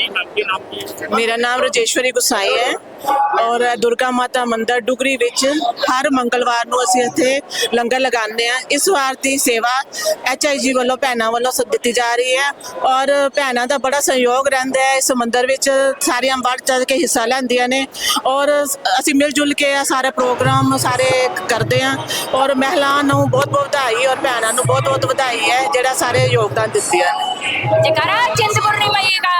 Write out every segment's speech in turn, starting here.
ਜੀ ਨਾਮ ਕੀ ਨਾਮ ਮੇਰਾ ਨਾਮ ਰਜੇਸ਼ਵਰੀ ਗੁਸਾਈ ਹੈ ਔਰ ਦੁਰਗਾ ਮਾਤਾ ਮੰਦਿਰ ਡੁਗਰੀ ਵਿੱਚ ਹਰ ਮੰਗਲਵਾਰ ਨੂੰ ਅਸੀਂ ਇੱਥੇ ਲੰਗਰ ਲਗਾਉਂਦੇ ਆ ਇਸ ਵਾਰ ਦੀ ਸੇਵਾ ਐਚਆਈਜੀ ਵੱਲੋਂ ਭੈਣਾਂ ਵੱਲੋਂ ਸ- ਦਿੱਤੀ ਜਾ ਰਹੀ ਹੈ ਔਰ ਭੈਣਾਂ ਦਾ ਬੜਾ ਸਹਿਯੋਗ ਰਹਿੰਦਾ ਹੈ। ਇਸ ਮੰਦਿਰ ਵਿੱਚ ਸਾਰੀਆਂ ਵੱਧ ਚੜ ਕੇ ਹਿੱਸਾ ਲੈਂਦੀਆਂ ਨੇ ਔਰ ਅਸੀਂ ਮਿਲ ਜੁਲ ਕੇ ਇਹ ਸਾਰੇ ਪ੍ਰੋਗਰਾਮ ਸਾਰੇ ਕਰਦੇ ਆ ਔਰ ਮਹਿਲਾਵਾਂ ਨੂੰ ਬਹੁਤ ਬਹੁਤ ਵਧਾਈ ਔਰ ਭੈਣਾਂ ਨੂੰ ਬਹੁਤ ਬਹੁਤ ਵਧਾਈ ਹੈ ਜਿਹੜਾ ਸਾਰੇ ਯੋਗਦਾਨ ਦਿੱਤੀਆਂ ਨੇ। ਜਕਾਰਾ ਚਿੰਤਪੁਰਨੀ ਮਈ ਦਾ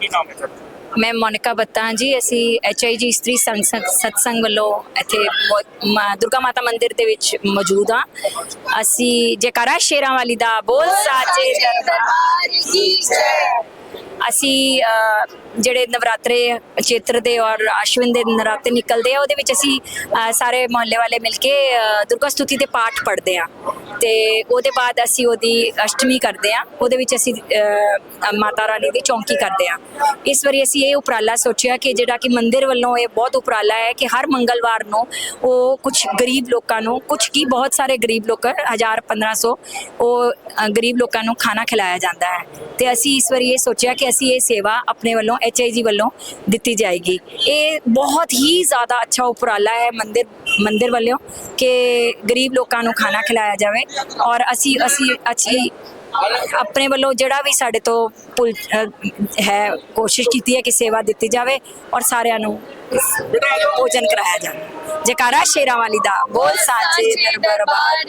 ਕੀ ਨਾਮ ਹੈ ਤੁਹਾਡਾ? ਮੈਂ ਮੋਨਿਕਾ ਬੱਤਾ ਹਾਂ ਜੀ ਅਸੀਂ ਐਚਆਈਜੀ ਇਸਤਰੀ ਸੰਸਦ ਸਤਸੰਗ ਵੱਲੋਂ ਇੱਥੇ ਦੁਰਗਾ ਮਾਤਾ ਮੰਦਿਰ ਦੇ ਵਿੱਚ ਮੌਜੂਦ ਹਾਂ। ਅਸੀਂ ਜਕਾਰਾ ਸ਼ੇਰਾਂ ਵਾਲੀ ਦਾ ਬੋਲ ਸਾਚੇ ਦਰਬਾਰ ਕੀ ਜੈ। ਅਸੀਂ ਜਿਹੜੇ ਨਵਰਾਤਰੇ ਚੇਤਰ ਦੇ ਔਰ ਆਸ਼ਵਿਨ ਦੇ ਨਰਾਤੇ ਨਿਕਲਦੇ ਆ, ਉਹਦੇ ਵਿੱਚ ਅਸੀਂ ਸਾਰੇ ਮੁਹੱਲੇ ਵਾਲੇ ਮਿਲ ਕੇ ਦੁਰਗਾ ਸਤੁਤੀ ਦੇ ਪਾਠ ਪੜ੍ਹਦੇ ਆ। ਤੇ ਉਹਦੇ ਬਾਅਦ ਅਸੀਂ ਉਹਦੀ ਅਸ਼ਟਮੀ ਕਰਦੇ ਆ, ਉਹਦੇ ਵਿੱਚ ਅਸੀਂ ਮਾਤਾ ਰਾਣੀ ਦੀ ਚੌਂਕੀ ਕਰਦੇ ਆ। ਇਸ ਵਾਰੀ ਅਸੀਂ ਇਹ ਉਪਰਾਲਾ ਸੋਚਿਆ ਕਿ ਜਿਹੜਾ ਕਿ ਮੰਦਿਰ ਵੱਲੋਂ ਇਹ ਬਹੁਤ ਉਪਰਾਲਾ ਹੈ ਕਿ ਹਰ ਮੰਗਲਵਾਰ ਨੂੰ ਉਹ ਕੁਝ ਗਰੀਬ ਲੋਕਾਂ ਨੂੰ ਕੁਝ ਕੀ ਬਹੁਤ ਸਾਰੇ ਗਰੀਬ ਲੋਕ 1000 1500 ਉਹ ਗਰੀਬ ਲੋਕਾਂ ਨੂੰ ਖਾਣਾ ਖਿਲਾਇਆ ਜਾਂਦਾ ਹੈ। ਤੇ ਅਸੀਂ ਇਸ ਵਾਰੀ ਇਹ ਸੋਚਿਆ ਕਿ ਅਸੀਂ ਇਹ ਸੇਵਾ ਆਪਣੇ ਵੱਲੋਂ ਐਚਆਈਜੀ ਵੱਲੋਂ ਦਿੱਤੀ ਜਾਏਗੀ। ਇਹ ਬਹੁਤ ਹੀ ਜ਼ਿਆਦਾ ਅੱਛਾ ਉਪਰਾਲਾ ਹੈ ਮੰਦਿਰ ਮੰਦਿਰ ਵੱਲੋਂ ਕਿ ਗਰੀਬ ਲੋਕਾਂ ਨੂੰ ਖਾਣਾ ਖਿਲਾਇਆ ਜਾਵੇ ਔਰ ਅਸੀਂ ਅਸੀਂ ਅੱਛੀ ਆਪਣੇ ਵੱਲੋਂ ਜਿਹੜਾ ਵੀ ਸਾਡੇ ਤੋਂ ਭੁੱਲ ਹੈ, ਕੋਸ਼ਿਸ਼ ਕੀਤੀ ਹੈ ਕਿ ਸੇਵਾ ਦਿੱਤੀ ਜਾਵੇ ਔਰ ਸਾਰਿਆਂ ਨੂੰ ਭੋਜਨ ਕਰਾਇਆ ਜਾਵੇ। ਜਕਾਰਾ ਸ਼ੇਰਾਂ ਵਾਲੀ ਦਾ ਬੋਲ ਸਾਚੇ ਦਰਬਾਰ